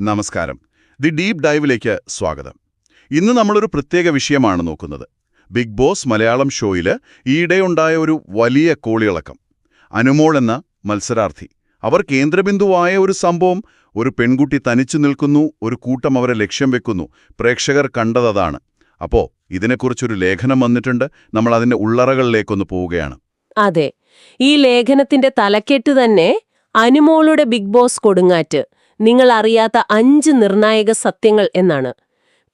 നമസ്കാരം. The deep ഡൈവിലേക്ക് സ്വാഗതം. ഇന്ന് നമ്മളൊരു പ്രത്യേക വിഷയമാണ് നോക്കുന്നത്. ബിഗ് ബോസ് മലയാളം ഷോയിൽ ഈയിടെയുണ്ടായ ഒരു വലിയ കോളിളക്കം. അനുമോൾ എന്ന മത്സരാർത്ഥി. അവർ കേന്ദ്രബിന്ദുവായ ഒരു സംഭവം ഒരു പെൺകുട്ടി തനിച്ചു നിൽക്കുന്നു ഒരു കൂട്ടം അവരെ ലക്ഷ്യം വെക്കുന്നു. പ്രേക്ഷകർ കണ്ടതാണ് അപ്പോ ഇതിനെക്കുറിച്ചൊരു ലേഖനം വന്നിട്ടുണ്ട്. നമ്മൾ അതിന്റെ ഉള്ളറകളിലേക്കൊന്ന് പോവുകയാണ്. അതെ. ഈ ലേഖനത്തിന്റെ തലക്കെട്ട് തന്നെ അനുമോളുടെ ബിഗ് ബോസ് കൊടുങ്ങാറ്റ്. നിങ്ങൾ അറിയാത്ത അഞ്ച് നിർണായക സത്യങ്ങൾ എന്നാണ്.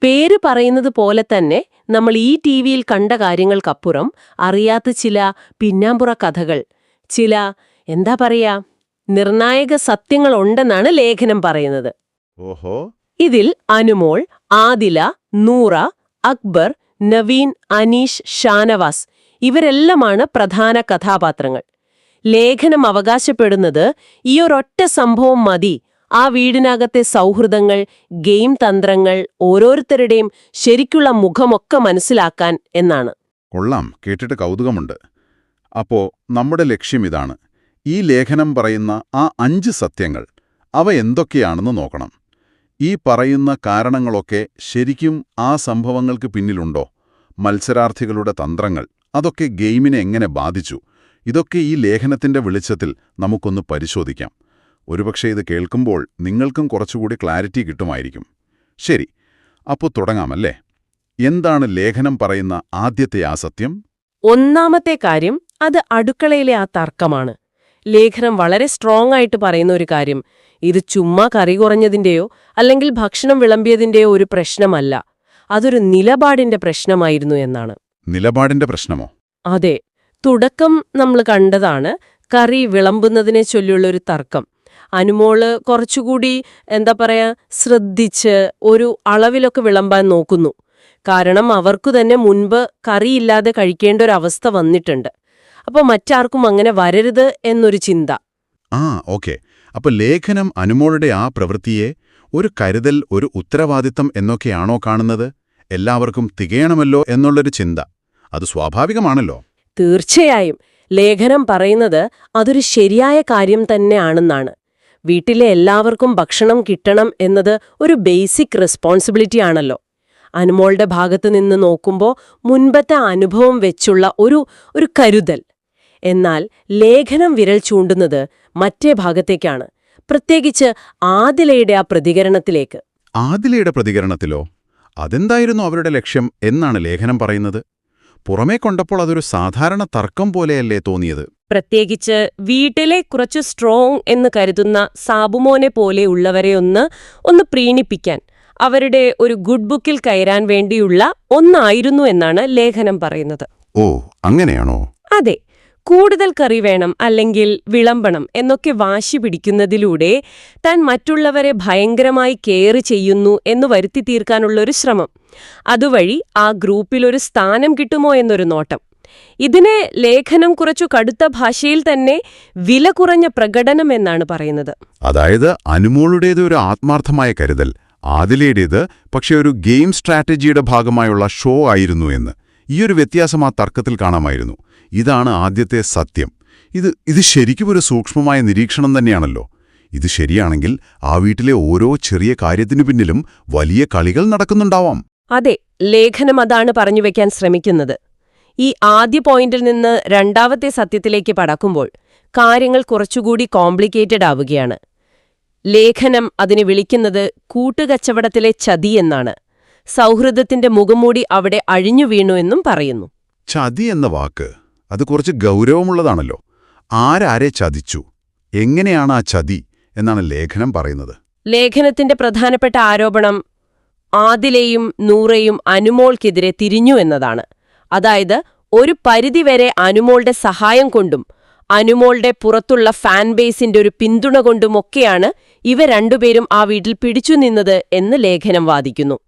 പേര് പറയുന്നത് പോലെ തന്നെ നമ്മൾ ഈ ടി വിയിൽ കണ്ട കാര്യങ്ങൾക്കപ്പുറം അറിയാത്ത ചില പിന്നാമ്പുറ കഥകൾ ചില എന്താ പറയാ നിർണായക സത്യങ്ങളുണ്ടെന്നാണ് ലേഖനം പറയുന്നത്. ഓഹോ. ഇതിൽ അനുമോൾ ആദില നൂറ അക്ബർ നവീൻ അനീഷ് ഷാനവാസ് ഇവരെല്ലാമാണ് പ്രധാന കഥാപാത്രങ്ങൾ. ലേഖനം അവകാശപ്പെടുന്നത് ഈ ഒരൊറ്റ സംഭവം മതി ആ വീടിനകത്തെ സൗഹൃദങ്ങൾ ഗെയിം തന്ത്രങ്ങൾ ഓരോരുത്തരുടെയും ശരിക്കുള്ള മുഖമൊക്കെ മനസ്സിലാക്കാൻ എന്നാണ്. കൊള്ളാം. കേട്ടിട്ട് കൗതുകമുണ്ട്. അപ്പോ നമ്മുടെ ലക്ഷ്യം ഇതാണ്. ഈ ലേഖനം പറയുന്ന ആ അഞ്ച് സത്യങ്ങൾ അവ എന്തൊക്കെയാണെന്ന് നോക്കണം. ഈ പറയുന്ന കാരണങ്ങളൊക്കെ ശരിക്കും ആ സംഭവങ്ങൾക്ക് പിന്നിലുണ്ടോ? മത്സരാർത്ഥികളുടെ തന്ത്രങ്ങൾ അതൊക്കെ ഗെയിമിനെ എങ്ങനെ ബാധിച്ചു? ഇതൊക്കെ ഈ ലേഖനത്തിന്റെ വെളിച്ചത്തിൽ നമുക്കൊന്ന് പരിശോധിക്കാം. ഒരുപക്ഷെ ഇത് കേൾക്കുമ്പോൾ നിങ്ങൾക്കും കുറച്ചുകൂടി ക്ലാരിറ്റി കിട്ടുമായിരിക്കും. ശരി അപ്പോൾ തുടങ്ങാമല്ലേ? എന്താണ് ലേഖനം പറയുന്ന ആദ്യത്തെ ആ സത്യം? ഒന്നാമത്തെ കാര്യം അത് അടുക്കളയിലെ ആ തർക്കമാണ്. ലേഖനം വളരെ സ്ട്രോങ് ആയിട്ട് പറയുന്ന ഒരു കാര്യം. ഇത് ചുമ്മാ കറി കുറഞ്ഞതിന്റെയോ അല്ലെങ്കിൽ ഭക്ഷണം വിളമ്പിയതിന്റെയോ ഒരു പ്രശ്നമല്ല. അതൊരു നിലപാടിന്റെ പ്രശ്നമായിരുന്നു എന്നാണ്. നിലപാടിന്റെ പ്രശ്നമോ? അതെ തുടക്കം നമ്മൾ കണ്ടതാണ് കറി വിളമ്പുന്നതിനെ ചൊല്ലിയുള്ള ഒരു തർക്കം. അനുമോൾ കുറച്ചുകൂടി എന്താ പറയാ ശ്രദ്ധിച്ച് ഒരു അളവിലൊക്കെ വിളമ്പാൻ നോക്കുന്നു. കാരണം അവർക്കു തന്നെ മുൻപ് കറിയില്ലാതെ കഴിക്കേണ്ട ഒരു അവസ്ഥ വന്നിട്ടുണ്ട്. അപ്പോൾ മറ്റാർക്കും അങ്ങനെ വരരുത് എന്നൊരു ചിന്ത. ആ ഓക്കെ. അപ്പോൾ ലേഖനം അനുമോളുടെ ആ പ്രവൃത്തിയെ ഒരു കരുതൽ ഒരു ഉത്തരവാദിത്തം എന്നൊക്കെയാണോ കാണുന്നത്? എല്ലാവർക്കും തികയണമല്ലോ എന്നുള്ളൊരു ചിന്ത. അത് സ്വാഭാവികമാണല്ലോ. തീർച്ചയായും. ലേഖനം പറയുന്നത് അതൊരു ശരിയായ കാര്യം തന്നെയാണെന്നാണ്. വീട്ടിലെ എല്ലാവർക്കും ഭക്ഷണം കിട്ടണം എന്നത് ഒരു ബേസിക് റെസ്പോൺസിബിലിറ്റി ആണല്ലോ. അനുമോളുടെ ഭാഗത്ത് നിന്ന് നോക്കുമ്പോൾ മുൻപത്തെ അനുഭവം വെച്ചുള്ള ഒരു ഒരു കരുതൽ. എന്നാൽ ലേഖനം വിരൽ ചൂണ്ടുന്നത് മറ്റേ ഭാഗത്തേക്കാണ്. പ്രത്യേകിച്ച് ആദിലയുടെ ആ പ്രതികരണത്തിലേക്ക്. ആദിലയുടെ പ്രതികരണത്തിലോ? അതെന്തായിരുന്നു അവരുടെ ലക്ഷ്യം എന്നാണ് ലേഖനം പറയുന്നത്? പുറമേ കൊണ്ടപ്പോൾ അതൊരു സാധാരണ തർക്കം പോലെയല്ലേ തോന്നിയത്? പ്രത്യേകിച്ച് വീട്ടിലെ കുറച്ച് സ്ട്രോങ് എന്ന് കരുതുന്ന സാബുമോനെ പോലെയുള്ളവരെ ഒന്ന് ഒന്ന് പ്രീണിപ്പിക്കാൻ അവരുടെ ഒരു ഗുഡ് ബുക്കിൽ കയറാൻ വേണ്ടിയുള്ള ഒന്നായിരുന്നു എന്നാണ് ലേഖനം പറയുന്നത്. ഓ അങ്ങനെയാണോ? അതെ കൂടുതൽ കറി വേണം അല്ലെങ്കിൽ വിളമ്പണം എന്നൊക്കെ വാശി പിടിക്കുന്നതിലൂടെ താൻ മറ്റുള്ളവരെ ഭയങ്കരമായി കെയർ ചെയ്യുന്നു എന്ന് വരുത്തി തീർക്കാനുള്ളൊരു ശ്രമം. അതുവഴി ആ ഗ്രൂപ്പിലൊരു സ്ഥാനം കിട്ടുമോ എന്നൊരു നോട്ടം. ഇതിനെ ലേഖനം കുറച്ചു കടുത്ത ഭാഷയിൽ തന്നെ വില കുറഞ്ഞ പ്രകടനം എന്നാണ് പറയുന്നത്. അതായത് അനുമോളുടേത് ഒരു ആത്മാർത്ഥമായ കരുതൽ ആദിലയുടേത് പക്ഷെ ഒരു ഗെയിം സ്ട്രാറ്റജിയുടെ ഭാഗമായുള്ള ഷോ ആയിരുന്നു എന്ന്. ഈയൊരു വ്യത്യാസം ആ തർക്കത്തിൽ കാണാമായിരുന്നു. ഇതാണ് ആദ്യത്തെ സത്യം. ഇത് ഇത് ശരിക്കും ഒരു സൂക്ഷ്മമായ നിരീക്ഷണം തന്നെയാണല്ലോ. ഇത് ശരിയാണെങ്കിൽ ആ വീട്ടിലെ ഓരോ ചെറിയ കാര്യത്തിനു പിന്നിലും വലിയ കളികൾ നടക്കുന്നുണ്ടാവാം. അതെ ലേഖനം അതാണ് പറഞ്ഞുവെക്കാൻ ശ്രമിക്കുന്നത്. ഈ ആദ്യ പോയിന്റിൽ നിന്ന് രണ്ടാമത്തെ സത്യത്തിലേക്ക് പടക്കുമ്പോൾ കാര്യങ്ങൾ കുറച്ചുകൂടി കോംപ്ലിക്കേറ്റഡ് ആവുകയാണ്. ലേഖനം അതിനെ വിളിക്കുന്നത് കൂട്ടുകച്ചവടത്തിലെ ചതി എന്നാണ്. സൗഹൃദത്തിന്റെ മുഖംമൂടി അവിടെ അഴിഞ്ഞു വീണു എന്നും പറയുന്നു. ചതി എന്ന വാക്ക് അത് കുറച്ച് ഗൗരവമുള്ളതാണല്ലോ. ആരാരെ ചതിച്ചു? എങ്ങനെയാണ് ആ ചതി എന്നാണ് ലേഖനം പറയുന്നത്. ലേഖനത്തിന്റെ പ്രധാനപ്പെട്ട ആരോപണം ആദിലെയും നൂറയും അനുമോൾക്കെതിരെ തിരിഞ്ഞു എന്നതാണ്. അതായത് ഒരു പരിധിവരെ അനുമോളുടെ സഹായം കൊണ്ടും അനുമോളുടെ പുറത്തുള്ള ഫാൻ ബേസിന്റെ ഒരു പിന്തുണ കൊണ്ടുമൊക്കെയാണ് ഇവ രണ്ടുപേരും ആ വീട്ടിൽ പിടിച്ചു നിന്നത് എന്ന് ലേഖനം വാദിക്കുന്നു.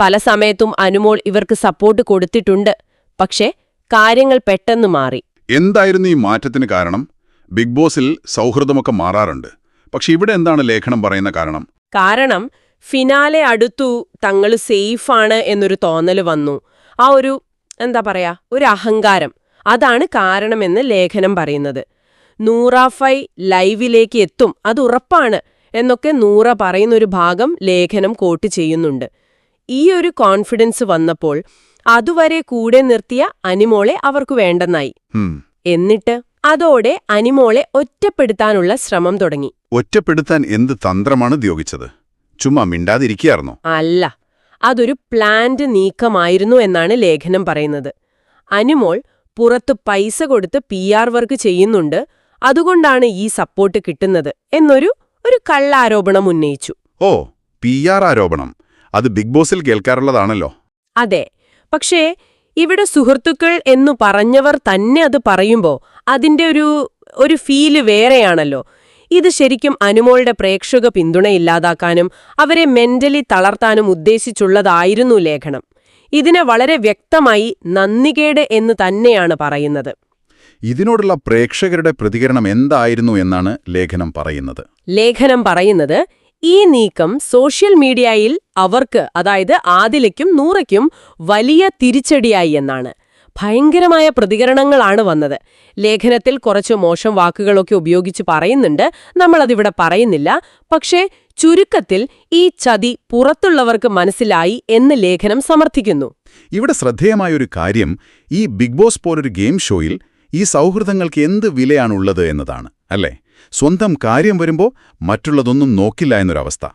പല സമയത്തും അനുമോൾ ഇവർക്ക് സപ്പോർട്ട് കൊടുത്തിട്ടുണ്ട്. പക്ഷേ കാര്യങ്ങൾ പെട്ടെന്ന് മാറി. എന്തായിരുന്നു ഈ മാറ്റത്തിന് കാരണം? ബിഗ് ബോസിൽ സൗഹൃദമൊക്കെ മാറാറുണ്ട്. പക്ഷെ ഇവിടെ എന്താണ് ലേഖനം പറയുന്ന കാരണം? കാരണം ഫിനാലെ അടുത്തു തങ്ങൾ സേഫാണ് എന്നൊരു തോന്നൽ വന്നു. ആ ഒരു എന്താ പറയാ ഒരു അഹങ്കാരം. അതാണ് കാരണമെന്ന് ലേഖനം പറയുന്നത്. നൂറാഫൈ ലൈവിലേക്ക് എത്തും അത് ഉറപ്പാണ് എന്നൊക്കെ നൂറ പറയുന്നൊരു ഭാഗം ലേഖനം കോട്ട് ചെയ്യുന്നുണ്ട്. ഈ ഒരു കോൺഫിഡൻസ് വന്നപ്പോൾ അതുവരെ കൂടെ നിർത്തിയ അനിമോളെ അവർക്ക് വേണ്ടെന്നായി. എന്നിട്ട് അതോടെ അനിമോളെ ഒറ്റപ്പെടുത്താനുള്ള ശ്രമം തുടങ്ങി. ഒറ്റപ്പെടുത്താൻ എന്ത് തന്ത്രമാണ് ഉപയോഗിച്ചത് ചുമ്മാ മിണ്ടാതിരിക്കുകയായിരുന്നോ? അല്ല അതൊരു പ്ലാന്റ് നീക്കമായിരുന്നു എന്നാണ് ലേഖനം പറയുന്നത്. അനുമോൾ പുറത്ത് പൈസ കൊടുത്ത് പി ആർ വർക്ക് ചെയ്യുന്നുണ്ട് അതുകൊണ്ടാണ് ഈ സപ്പോർട്ട് കിട്ടുന്നത് എന്നൊരു ഒരു കള്ളാരോപണം ഉന്നയിച്ചു. ഓ പി ആർ ആരോപണം. അത് ബിഗ് ബോസിൽ കേൾക്കാറുള്ളതാണല്ലോ. അതെ പക്ഷേ ഇവിടെ സുഹൃത്തുക്കൾ എന്നു പറഞ്ഞവർ തന്നെ അത് പറയുമ്പോൾ അതിന്റെ ഒരു ഒരു ഫീൽ വേറെയാണല്ലോ. ഇത് ശരിക്കും അനുമോളുടെ പ്രേക്ഷക പിന്തുണ ഇല്ലാതാക്കാനും അവരെ മെന്റലി തളർത്താനും ഉദ്ദേശിച്ചുള്ളതായിരുന്നു ലേഖനം. ഇതിനെ വളരെ വ്യക്തമായി നന്ദികേട് എന്ന് തന്നെയാണ് പറയുന്നത്. ഇതിനോടുള്ള പ്രേക്ഷകരുടെ പ്രതികരണം എന്തായിരുന്നു എന്നാണ് ലേഖനം പറയുന്നത്. ലേഖനം പറയുന്നത് ഈ നീക്കം സോഷ്യൽ മീഡിയയിൽ അവർക്ക് അതായത് ആദിലയ്ക്കും നൂറയ്ക്കും വലിയ തിരിച്ചടിയായി എന്നാണ്. ഭയങ്കരമായ പ്രതികരണങ്ങളാണ് വന്നത്. ലേഖനത്തിൽ കുറച്ച് മോശം വാക്കുകളൊക്കെ ഉപയോഗിച്ച് പറയുന്നുണ്ട്. നമ്മളതിവിടെ പറയുന്നില്ല. പക്ഷേ ചുരുക്കത്തിൽ ഈ ചതി പുറത്തുള്ളവർക്ക് മനസ്സിലായി എന്ന് ലേഖനം സമർത്ഥിക്കുന്നു. ഇവിടെ ശ്രദ്ധേയമായൊരു കാര്യം ഈ ബിഗ് ബോസ് പോലൊരു ഗെയിം ഷോയിൽ ഈ സൗഹൃദങ്ങൾക്ക് എന്ത് വിലയാണുള്ളത് എന്നതാണ് അല്ലേ? സ്വന്തം കാര്യം വരുമ്പോൾ മറ്റുള്ളതൊന്നും നോക്കില്ല എന്നൊരവസ്ഥ.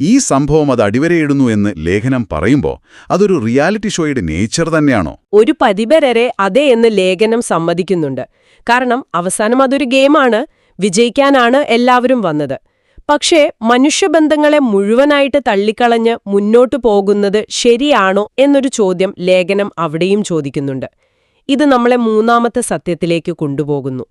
ഈ സംഭവം അത് അടിവരയിടുന്നു എന്ന് ലേഖനം പറയുമ്പോൾ അതൊരു റിയാലിറ്റി ഷോയുടെ നേച്ചർ തന്നെയാണോ? ഒരു പതിവരെ അതെ എന്ന് ലേഖനം സമ്മതിക്കുന്നുണ്ട്. കാരണം അവസാനം അതൊരു ഗെയിമാണ് വിജയിക്കാനാണ് എല്ലാവരും വന്നത്. പക്ഷേ മനുഷ്യബന്ധങ്ങളെ മുഴുവനായിട്ട് തള്ളിക്കളഞ്ഞ് മുന്നോട്ടു പോകുന്നത് ശരിയാണോ എന്നൊരു ചോദ്യം ലേഖനം അവിടെയും ചോദിക്കുന്നുണ്ട്. ഇത് നമ്മളെ മൂന്നാമത്തെ സത്യത്തിലേക്ക് കൊണ്ടുപോകുന്നു.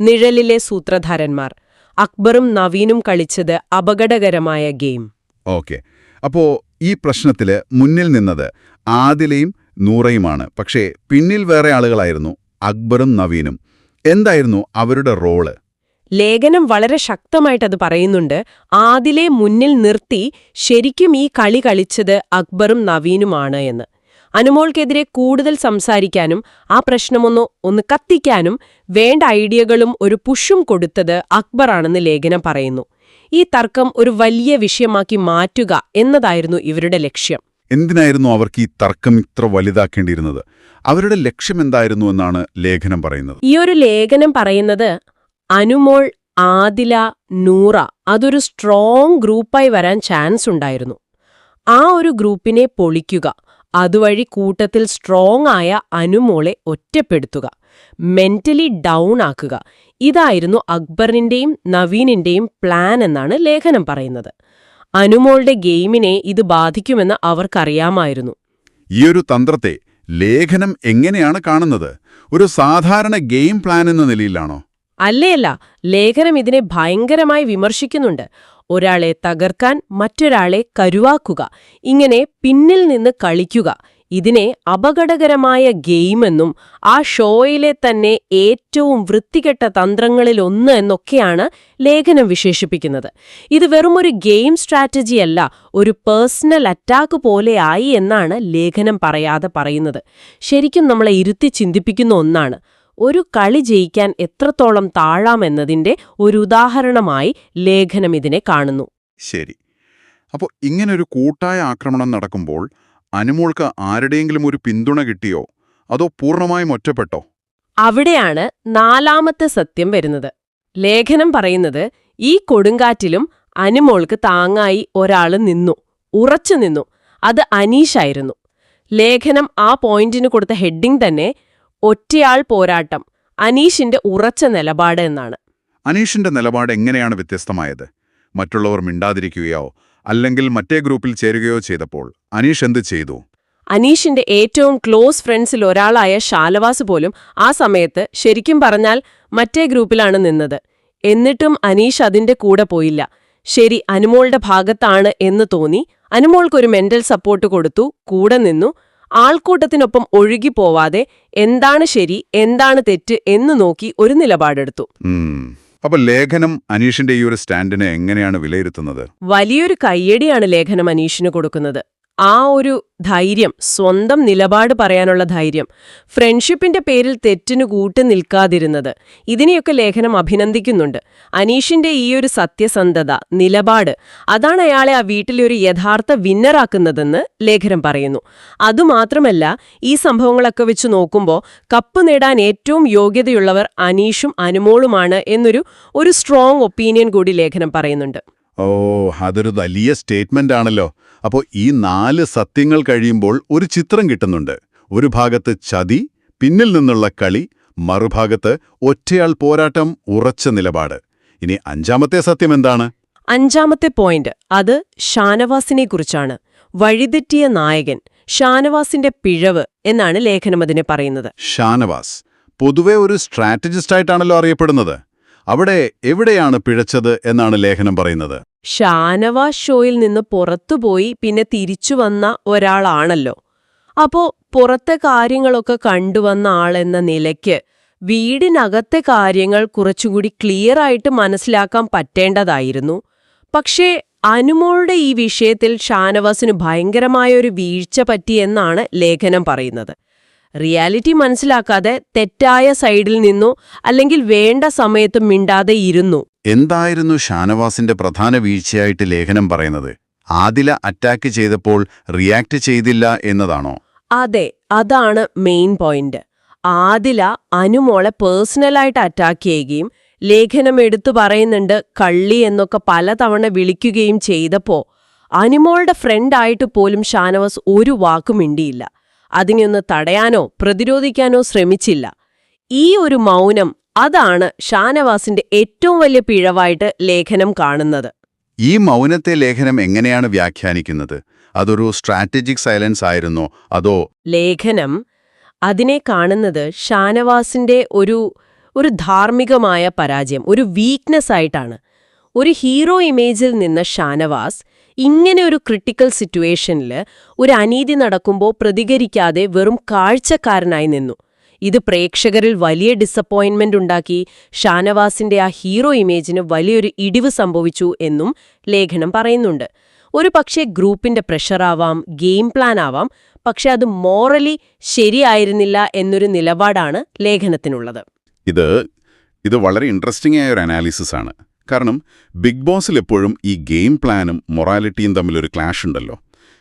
നിഴലിലെ സൂത്രധാരന്മാർ അക്ബറും നവീനും കളിച്ചത് അപകടകരമായ ഗെയിം. ഓക്കെ. അപ്പോ ഈ പ്രശ്നത്തിൽ മുന്നിൽ നിന്നത് ആദിലയും നൂറയുമാണ്. പക്ഷേ പിന്നിൽ വേറെ ആളുകളായിരുന്നു അക്ബറും നവീനും. എന്തായിരുന്നു അവരുടെ റോൾ? ലേഖനം വളരെ ശക്തമായിട്ടത് പറയുന്നുണ്ട്. ആദിലെ മുന്നിൽ നിർത്തി ശരിക്കും ഈ കളി കളിച്ചത് അക്ബറും നവീനുമാണ് എന്ന്. അനുമോൾക്കെതിരെ കൂടുതൽ സംസാരിക്കാനും ആ പ്രശ്നമൊന്ന് ഒന്ന് കത്തിക്കാനും വേണ്ട ഐഡിയകളും ഒരു പുഷും കൊടുത്തത് അക്ബറാണെന്ന് ലേഖനം പറയുന്നു. ഈ തർക്കം ഒരു വലിയ വിഷയമാക്കി മാറ്റുക എന്നതായിരുന്നു ഇവരുടെ ലക്ഷ്യം. എന്തിനായിരുന്നു അവർക്ക് ഈ തർക്കം ഇത്ര വലുതാക്കേണ്ടിയിരുന്നത്? അവരുടെ ലക്ഷ്യം എന്തായിരുന്നു എന്നാണ് ലേഖനം പറയുന്നത്. ഈ ഒരു ലേഖനം പറയുന്നത് അനുമോൾ ആദില നൂറ അതൊരു സ്ട്രോങ് ഗ്രൂപ്പായി വരാൻ ചാൻസ് ഉണ്ടായിരുന്നു. ആ ഒരു ഗ്രൂപ്പിനെ പൊളിക്കുക അതുവഴി കൂട്ടത്തിൽ സ്ട്രോങ് ആയ അനുമോളെ ഒറ്റപ്പെടുത്തുക മെന്റലി ഡൗൺ ആക്കുക ഇതായിരുന്നു അക്ബറിന്റെയും നവീനിന്റെയും പ്ലാൻ എന്നാണ് ലേഖനം പറയുന്നത്. അനുമോളുടെ ഗെയിമിനെ ഇത് ബാധിക്കുമെന്ന് അവർക്കറിയാമായിരുന്നു. ഈയൊരു തന്ത്രത്തെ ലേഖനം എങ്ങനെയാണ് കാണുന്നത്? ഒരു സാധാരണ ഗെയിം പ്ലാൻ എന്ന നിലയിലാണോ? അല്ലേയല്ല ലേഖനം ഇതിനെ ഭയങ്കരമായി വിമർശിക്കുന്നുണ്ട്. ഒരാളെ തകർക്കാൻ മറ്റൊരാളെ കരുവാക്കുക ഇങ്ങനെ പിന്നിൽ നിന്ന് കളിക്കുക ഇതിനെ അപകടകരമായ ഗെയിമെന്നും ആ ഷോയിലെ തന്നെ ഏറ്റവും വൃത്തികെട്ട തന്ത്രങ്ങളിലൊന്ന് എന്നൊക്കെയാണ് ലേഖനം വിശേഷിപ്പിക്കുന്നത്. ഇത് വെറുമൊരു ഗെയിം സ്ട്രാറ്റജിയല്ല ഒരു പേഴ്സണൽ അറ്റാക്ക് പോലെയായി എന്നാണ് ലേഖനം പറയാതെ പറയുന്നത്. ശരിക്കും നമ്മളെ ഇരുത്തി ചിന്തിപ്പിക്കുന്ന ഒന്നാണ്. ഒരു കളി ജയിക്കാൻ എത്രത്തോളം താഴാമെന്നതിന്റെ ഒരു ഉദാഹരണമായി ലേഖനം ഇതിനെ കാണുന്നു. ശരി. അപ്പോൾ ഇങ്ങനൊരു കൂട്ടായ ആക്രമണം നടക്കുമ്പോൾ അനുമോൾക്ക് ആരുടെയെങ്കിലും ഒരു പിന്തുണ കിട്ടിയോ? അതോ പൂർണമായും ഒറ്റപ്പെട്ടോ? അവിടെയാണ് നാലാമത്തെ സത്യം വരുന്നത്. ലേഖനം പറയുന്നത് ഈ കൊടുങ്കാറ്റിലും അനുമോൾക്ക് താങ്ങായി ഒരാൾ നിന്നു ഉറച്ചു നിന്നു. അത് അനീഷായിരുന്നു. ലേഖനം ആ പോയിന്റിന് കൊടുത്ത ഹെഡിംഗ് തന്നെ ഒറ്റയാൾ പോരാട്ടം അനീഷിന്റെ ഉറച്ച നിലപാട് എന്നാണ്. അനീഷിന്റെ നിലപാട് എങ്ങനെയാണ് വ്യത്യസ്തമായത്? മറ്റുള്ളവർ മിണ്ടാതിരിക്കുകയോ അല്ലെങ്കിൽ മറ്റേ ഗ്രൂപ്പിൽ ചേരുകയോ ചെയ്തപ്പോൾ അനീഷ് എന്ത് ചെയ്തു? അനീഷിന്റെ ഏറ്റവും ക്ലോസ് ഫ്രണ്ട്സിൽ ഒരാളായ ഷാലവാസ് പോലും ആ സമയത്ത് ശരിക്കും പറഞ്ഞാൽ മറ്റേ ഗ്രൂപ്പിലാണ് നിന്നത്. എന്നിട്ടും അനീഷ് അതിന്റെ കൂടെ പോയില്ല. ശരി അനുമോളുടെ ഭാഗത്താണ് എന്ന് തോന്നി. അനുമോൾക്കൊരു മെന്റൽ സപ്പോർട്ട് കൊടുത്തു കൂടെ നിന്നു. ആൾക്കൂട്ടത്തിനൊപ്പം ഒഴുകിപ്പോവാതെ എന്താണ് ശരി എന്താണ് തെറ്റ് എന്ന് നോക്കി ഒരു നിലപാടെടുത്തു. ഉം. അപ്പൊ ലേഖനം അനീഷിന്റെ ഈ ഒരു സ്റ്റാൻഡിനെ എങ്ങനെയാണ് വിലയിരുത്തുന്നത് വലിയൊരു കയ്യടിയാണ് ലേഖനം അനീഷിന് കൊടുക്കുന്നത് ആ ഒരു ധൈര്യം സ്വന്തം നിലപാട് പറയാനുള്ള ധൈര്യം ഫ്രണ്ട്ഷിപ്പിന്റെ പേരിൽ തെറ്റിനു കൂട്ട് നിൽക്കാതിരുന്നത് ഇതിനെയൊക്കെ ലേഖനം അഭിനന്ദിക്കുന്നുണ്ട്. അനീഷിന്റെ ഈ ഒരു സത്യസന്ധത നിലപാട് അതാണ് അയാളെ ആ വീട്ടിലൊരു യഥാർത്ഥ വിന്നറാക്കുന്നതെന്ന് ലേഖനം പറയുന്നു. അതുമാത്രമല്ല ഈ സംഭവങ്ങളൊക്കെ വെച്ച് നോക്കുമ്പോൾ കപ്പ് നേടാൻ ഏറ്റവും യോഗ്യതയുള്ളവർ അനീഷും അനുമോളുമാണ് എന്നൊരു ഒരു സ്ട്രോങ് ഒപ്പീനിയൻ കൂടി ലേഖനം പറയുന്നുണ്ട്. ഓ അതൊരു വലിയ സ്റ്റേറ്റ്മെന്റ് ആണല്ലോ. അപ്പോൾ ഈ നാല് സത്യങ്ങൾ കഴിയുമ്പോൾ ഒരു ചിത്രം കിട്ടുന്നുണ്ട്. ഒരു ഭാഗത്ത് ചതി പിന്നിൽ നിന്നുള്ള കളി മറുഭാഗത്ത് ഒറ്റയാൾ പോരാട്ടം ഉറച്ച നിലപാട്. ഇനി അഞ്ചാമത്തെ സത്യം എന്താണ്? അഞ്ചാമത്തെ പോയിന്റ് അത് ഷാനവാസിനെ കുറിച്ചാണ്. വഴിതെറ്റിയ നായകൻ ഷാനവാസിന്റെ പിഴവ് എന്നാണ് ലേഖനം അതിനെ പറയുന്നത്. ഷാനവാസ് പൊതുവെ ഒരു സ്ട്രാറ്റജിസ്റ്റ് ആയിട്ടാണല്ലോ അറിയപ്പെടുന്നത്. അവിടെ എവിടെയാണ് പിഴച്ചത് എന്നാണ് ലേഖനം പറയുന്നത്. ഷാനവാസ് ഷോയിൽ നിന്ന് പുറത്തുപോയി പിന്നെ തിരിച്ചു വന്ന ഒരാളാണല്ലോ. അപ്പോ പുറത്തെ കാര്യങ്ങളൊക്കെ കണ്ടുവന്ന ആളെന്ന നിലയ്ക്ക് വീടിനകത്തെ കാര്യങ്ങൾ കുറച്ചുകൂടി ക്ലിയർ ആയിട്ട് മനസ്സിലാക്കാൻ പറ്റേണ്ടതായിരുന്നു. പക്ഷേ അനുമോളുടെ ഈ വിഷയത്തിൽ ഷാനവാസിന് ഭയങ്കരമായൊരു വീഴ്ച പറ്റിയെന്നാണ് ലേഖനം പറയുന്നത്. റിയാലിറ്റി മനസ്സിലാക്കാതെ തെറ്റായ സൈഡിൽ നിന്നു അല്ലെങ്കിൽ വേണ്ട സമയത്ത് മിണ്ടാതെ ഇരുന്നു. എന്തായിരുന്നു ഷാനവാസിന്റെ പ്രധാന വീഴ്ചയായിട്ട് ലേഖനം പറയുന്നത്? ആദില അറ്റാക്ക് ചെയ്തപ്പോൾ റിയാക്ട് ചെയ്തില്ല എന്നതാണോ? അതെ അതാണ് മെയിൻ പോയിന്റ് ആദില അനുമോളെ പേഴ്സണലായിട്ട് അറ്റാക്ക് ചെയ്യുകയും ലേഖനം എടുത്തു പറയുന്നുണ്ട് കള്ളി എന്നൊക്കെ പലതവണ വിളിക്കുകയും ചെയ്തപ്പോ അനുമോളുടെ ഫ്രണ്ടായിട്ട് പോലും ഷാനവാസ് ഒരു വാക്കും മിണ്ടിയില്ല. അതിനെയൊന്ന് തടയാനോ പ്രതിരോധിക്കാനോ ശ്രമിച്ചില്ല. ഈ ഒരു മൗനം അതാണ് ഷാനവാസിന്റെ ഏറ്റവും വലിയ പിഴവായിട്ട് ലേഖനം കാണുന്നത്. ഈ മൗനത്തെ ലേഖനം എങ്ങനെയാണ് വ്യാഖ്യാനിക്കുന്നത്? അതൊരു സ്ട്രാറ്റജിക് സൈലൻസ് ആയിരുന്നോ? അതോ ലേഖനം അതിനെ കാണുന്നത് ഷാനവാസിന്റെ ഒരു ഒരു ധാർമ്മികമായ പരാജയം ഒരു വീക്ക്നെസ് ആയിട്ടാണ്. ഒരു ഹീറോ ഇമേജിൽ നിന്ന ഷാനവാസ് ഇങ്ങനെ ഒരു ക്രിട്ടിക്കൽ സിറ്റുവേഷനിൽ ഒരു അനീതി നടക്കുമ്പോൾ പ്രതികരിക്കാതെ വെറും കാഴ്ചക്കാരനായി നിന്നു. ഇത് പ്രേക്ഷകരിൽ വലിയ ഡിസപ്പോയിൻമെന്റ് ഉണ്ടാക്കി ഷാനവാസിന്റെ ആ ഹീറോ ഇമേജിന് വലിയൊരു ഇടിവ് സംഭവിച്ചു എന്നും ലേഖനം പറയുന്നുണ്ട്. ഒരു പക്ഷേ ഗ്രൂപ്പിന്റെ പ്രഷറാവാം ഗെയിം പ്ലാൻ ആവാം പക്ഷെ അത് മോറലി ശരിയായിരുന്നില്ല എന്നൊരു നിലപാടാണ് ലേഖനത്തിനുള്ളത്. ഇത് ഇത് വളരെ ഇൻട്രസ്റ്റിംഗ് ആയ ഒരു അനാലിസിസ് ആണ്. കാരണം ബിഗ് ബോസിൽ എപ്പോഴും ഈ ഗെയിം പ്ലാനും മൊറാലിറ്റിയും തമ്മിലൊരു ക്ലാഷ് ഉണ്ടല്ലോ.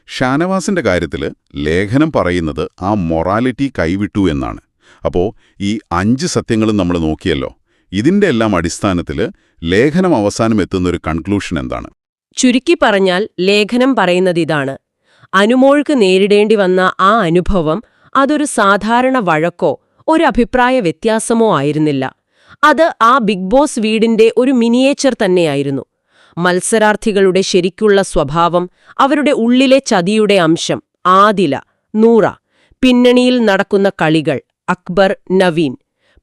ഷാനവാസിന്റെ കാര്യത്തിൽ ലേഖനം പറയുന്നത് ആ മൊറാലിറ്റി കൈവിട്ടു എന്നാണ്. അപ്പോൾ ഈ അഞ്ച് സത്യങ്ങളും നമ്മൾ നോക്കിയല്ലോ ഇതിന്റെ എല്ലാം അടിസ്ഥാനത്തിൽ ലേഖനം അവസാനം എത്തുന്ന ഒരു കൺക്ലൂഷൻ എന്താണ്? ചുരുക്കി പറഞ്ഞാൽ ലേഖനം പറയുന്നത് ഇതാണ്. അനുമോൾക്ക് നേരിടേണ്ടി വന്ന ആ അനുഭവം അതൊരു സാധാരണ വഴക്കോ ഒരു അഭിപ്രായ വ്യത്യാസമോ ആയിരുന്നില്ല. അത് ആ ബിഗ് ബോസ് വീടിന്റെ ഒരു മിനിയേച്ചർ തന്നെയായിരുന്നു. മത്സരാർത്ഥികളുടെ ശരിക്കുള്ള സ്വഭാവം അവരുടെ ഉള്ളിലെ ചതിയുടെ അംശം ആദില നൂറ പിന്നണിയിൽ നടക്കുന്ന കളികൾ അക്ബർ നവീൻ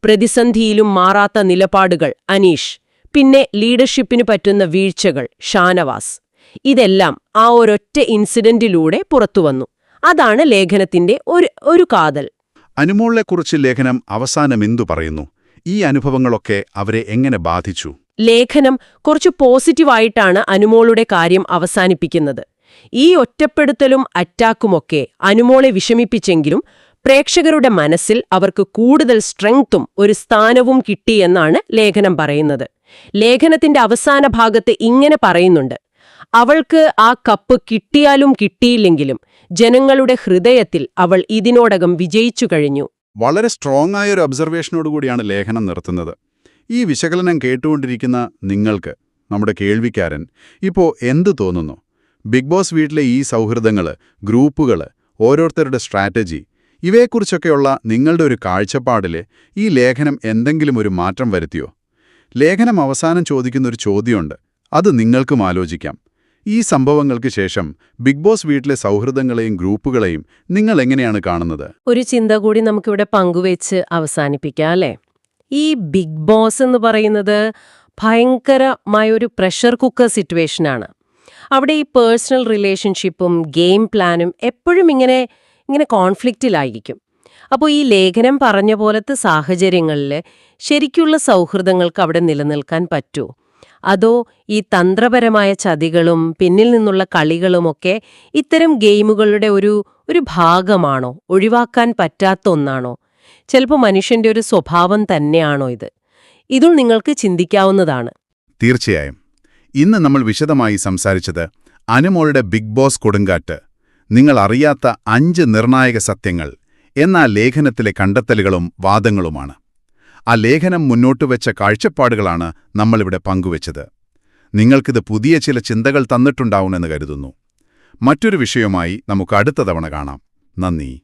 പ്രതിസന്ധിയിലും മാറാത്ത നിലപാടുകൾ അനീഷ് പിന്നെ ലീഡർഷിപ്പിന് പറ്റുന്ന വീഴ്ചകൾ ഷാനവാസ്. ഇതെല്ലാം ആ ഒരൊറ്റ ഇൻസിഡന്റിലൂടെ പുറത്തുവന്നു. അതാണ് ലേഖനത്തിന്റെ ഒരു ഒരു കാതൽ. അനുമോളിനെക്കുറിച്ച് ലേഖനം അവസാനം എന്തു പറയുന്നു? ഈ അനുഭവങ്ങളൊക്കെ അവരെ എങ്ങനെ ബാധിച്ചു? ലേഖനം കുറച്ച് പോസിറ്റീവായിട്ടാണ് അനുമോളുടെ കാര്യം അവസാനിപ്പിക്കുന്നത്. ഈ ഒറ്റപ്പെടുത്തലും അറ്റാക്കുമൊക്കെ അനുമോളെ വിഷമിപ്പിച്ചെങ്കിലും പ്രേക്ഷകരുടെ മനസ്സിൽ അവർക്ക് കൂടുതൽ സ്ട്രെങ്ത്തും ഒരു സ്ഥാനവും കിട്ടിയെന്നാണ് ലേഖനം പറയുന്നത്. ലേഖനത്തിന്റെ അവസാന ഭാഗത്ത് ഇങ്ങനെ പറയുന്നുണ്ട്. അവൾക്ക് ആ കപ്പ് കിട്ടിയാലും കിട്ടിയില്ലെങ്കിലും ജനങ്ങളുടെ ഹൃദയത്തിൽ അവൾ ഇതിനോടകം വിജയിച്ചു കഴിഞ്ഞു. വളരെ സ്ട്രോങ് ആയ ഒരു ഒബ്സർവേഷനോടുകൂടിയാണ് ലേഖനം നിർത്തുന്നത്. ഈ വിശകലനം കേട്ടുകൊണ്ടിരിക്കുന്ന നിങ്ങൾക്ക് നമ്മുടെ കേൾവിക്കാരൻ ഇപ്പോൾ എന്ത് തോന്നുന്നു? ബിഗ് ബോസ് വീട്ടിലെ ഈ സൗഹൃദങ്ങൾ ഗ്രൂപ്പുകൾ ഓരോരുത്തരുടെ സ്ട്രാറ്റജി ഇവയെക്കുറിച്ചൊക്കെയുള്ള നിങ്ങളുടെ ഒരു കാഴ്ചപ്പാടിൽ ഈ ലേഖനം എന്തെങ്കിലും ഒരു മാറ്റം വരുത്തിയോ? ലേഖനം അവസാനം ചോദിക്കുന്ന ഒരു ചോദ്യമുണ്ട്. അത് നിങ്ങൾക്കും ആലോചിക്കാം. ഈ സംഭവങ്ങൾക്ക് ശേഷം ബിഗ് ബോസ് വീട്ടിലെ സൗഹൃദങ്ങളെയും ഗ്രൂപ്പുകളെയും നിങ്ങൾ എങ്ങനെയാണ് കാണുന്നത്? ഒരു ചിന്ത കൂടി നമുക്കിവിടെ പങ്കുവെച്ച് അവസാനിപ്പിക്കാം അല്ലേ? ഈ ബിഗ് ബോസ് എന്ന് പറയുന്നത് ഭയങ്കരമായൊരു പ്രഷർ കുക്കർ സിറ്റുവേഷനാണ് അവിടെ ഈ പേഴ്സണൽ റിലേഷൻഷിപ്പും ഗെയിം പ്ലാനും എപ്പോഴും ഇങ്ങനെ ഇങ്ങനെ കോൺഫ്ലിക്റ്റിലായിരിക്കും. അപ്പോൾ ഈ ലേഖനം പറഞ്ഞ പോലത്തെ സാഹചര്യങ്ങളിൽ ശരിക്കുള്ള സൗഹൃദങ്ങൾക്ക് അവിടെ നിലനിൽക്കാൻ പറ്റുമോ അതോ ഈ തന്ത്രപരമായ ചതികളും പിന്നിൽ നിന്നുള്ള കളികളുമൊക്കെ ഇത്തരം ഗെയിമുകളുടെ ഒരു ഒരു ഭാഗമാണോ? ഒഴിവാക്കാൻ പറ്റാത്ത ഒന്നാണോ? ചിലപ്പോൾ മനുഷ്യന്റെ ഒരു സ്വഭാവം തന്നെയാണോ ഇത്? ഇതും നിങ്ങൾക്ക് ചിന്തിക്കാവുന്നതാണ്. തീർച്ചയായും. ഇന്ന് നമ്മൾ വിശദമായി സംസാരിച്ചത് അനുമോളുടെ ബിഗ് ബോസ് കൊടുങ്കാറ്റ്. നിങ്ങൾ അറിയാത്ത അഞ്ച് നിർണായക സത്യങ്ങൾ. എന്നാ ലേഖനത്തിലെ കണ്ടെത്തലുകളും വാദങ്ങളുമാണ്. ആ ലേഖനം മുന്നോട്ട് വെച്ച കാഴ്ചപ്പാടുകളാണ് നമ്മളിവിടെ പങ്കുവച്ചത്. നിങ്ങൾക്കിത് പുതിയ ചില ചിന്തകൾ തന്നിട്ടുണ്ടാവുമെന്ന് കരുതുന്നു. മറ്റൊരു വിഷയവുമായി നമുക്ക് അടുത്ത തവണ കാണാം. നന്ദി.